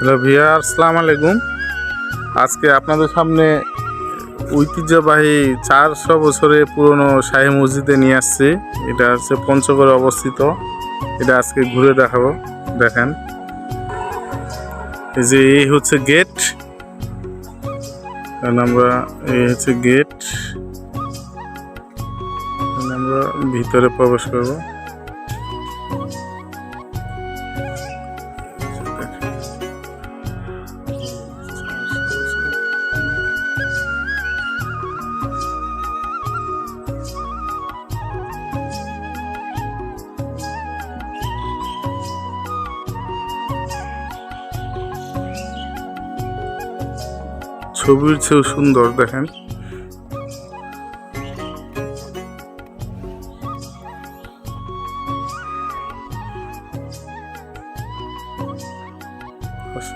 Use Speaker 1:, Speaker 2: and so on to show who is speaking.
Speaker 1: Hello Villa আসসালাম আলাইকুম। আজকে আপনাদের সামনে ঐতিহ্যবাহী চারশো বছরের পুরনো শাহী মসজিদে নিয়ে আসছি। এটা হচ্ছে পঞ্চগড়ে অবস্থিত। এটা আজকে ঘুরে দেখাবো। দেখেন। এই যে এই হচ্ছে গেট। আমরা এই হচ্ছে গেট। আমরা ভিতরে প্রবেশ করব। ছবির চেয়েও সুন্দর দেখেন। পাশে